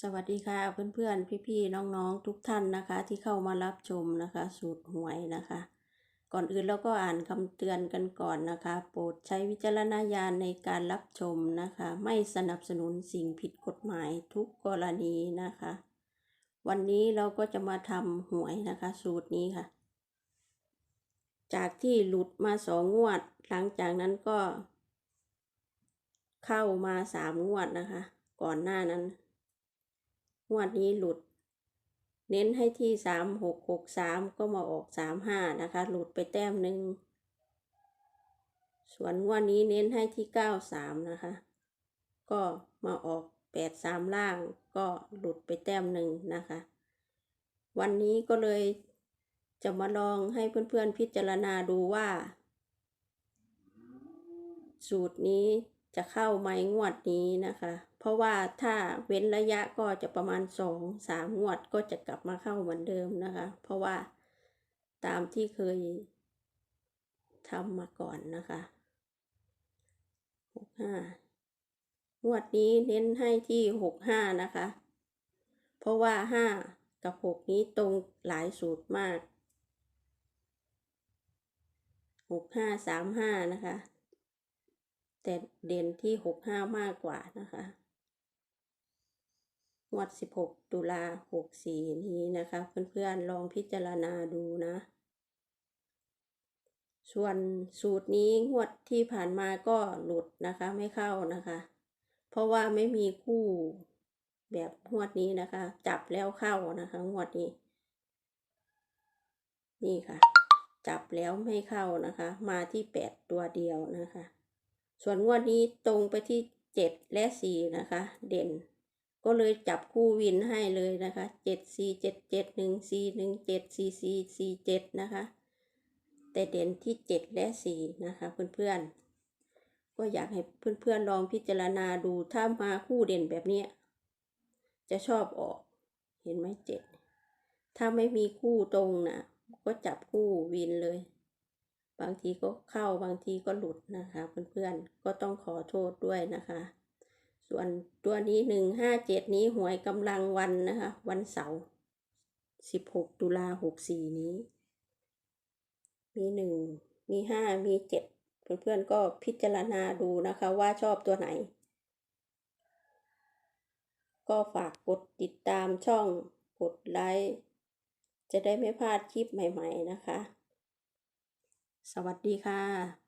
สวัสดีค่ะเพื่อนๆ พี่ๆ น้องๆ ทุกท่านนะคะ ที่เข้ามารับชมนะคะ สูตรหวยนะคะ ก่อนอื่นเราก็อ่านคำเตือนกันก่อนนะคะ โปรดใช้วิจารณญาณในการรับชมนะคะ ไม่สนับสนุนสิ่งผิดกฎหมายทุกกรณีนะคะ วันนี้เราก็จะมาทำหวยนะคะ สูตรนี้ค่ะ จากที่หลุดมาสองงวด หลังจากนั้นก็ เข้ามาสามงวดนะคะ ก่อนหน้านั้น งวดนี้หลุด เน้นให้ที่สามหกหกสามก็มาออกสามห้านะคะ หลุดไปแต้มหนึ่ง ส่วนงวดนี้เน้นให้ที่เก้าสามนะคะ ก็มาออกแปดสามล่างก็หลุดไปแต้มหนึ่งนะคะ วันนี้ก็เลยจะมาลองให้เพื่อนๆพิจารณาดูว่า สูตรนี้จะเข้าไหมงวดนี้นะคะ เพราะว่าถ้าเว้นระยะก็จะประมาณสองสามงวดก็จะกลับมาเข้าเหมือนเดิมนะคะ เพราะว่าตามที่เคยทำมาก่อนนะคะหกห้างวดนี้เน้นให้ที่หกห้านะคะ เพราะว่าห้ากับหกนี้ตรงหลายสูตรมากหกห้าสามห้านะคะ แต่เด่นที่หกห้ามากกว่านะคะ งวดสิบหกตุลาหกสี่นี้นะคะ เพื่อนๆลองพิจารณาดูนะ ส่วนสูตรนี้งวดที่ผ่านมาก็หลุดนะคะไม่เข้านะคะ เพราะว่าไม่มีคู่แบบงวดนี้นะคะ จับแล้วเข้านะคะงวดนี้ นี่ค่ะ จับแล้วไม่เข้านะคะ มาที่แปดตัวเดียวนะคะ ส่วนงวดนี้ตรงไปที่เจ็ดและสี่นะคะ เด่น ก็เลยจับคู่วินให้เลยนะคะเจ็ดสี่เจ็ดเจ็ดหนึ่งสี่หนึ่งเจ็ดสี่สี่สี่เจ็ดนะคะ แต่เด่นที่เจ็ดและสี่นะคะเพื่อนๆ ก็อยากให้เพื่อนๆลองพิจารณาดูถ้ามาคู่เด่นแบบเนี้ยจะชอบออก เห็นไหมเจ็ด ถ้าไม่มีคู่ตรงนะก็จับคู่วินเลย บางทีก็เข้าบางทีก็หลุดนะคะเพื่อนๆ ก็ต้องขอโทษด้วยนะคะ ส่วนตัวนี้หนึ่งห้าเจ็ดนี้หวยกำลังวันนะคะ วันเสาร์สิบหกตุลาหกสี่นี้ มีหนึ่งมีห้ามีเจ็ดเพื่อนๆก็พิจารณาดูนะคะว่าชอบตัวไหน ก็ฝากกดติดตามช่องกดไลค์จะได้ไม่พลาดคลิปใหม่ ๆนะคะ สวัสดีค่ะ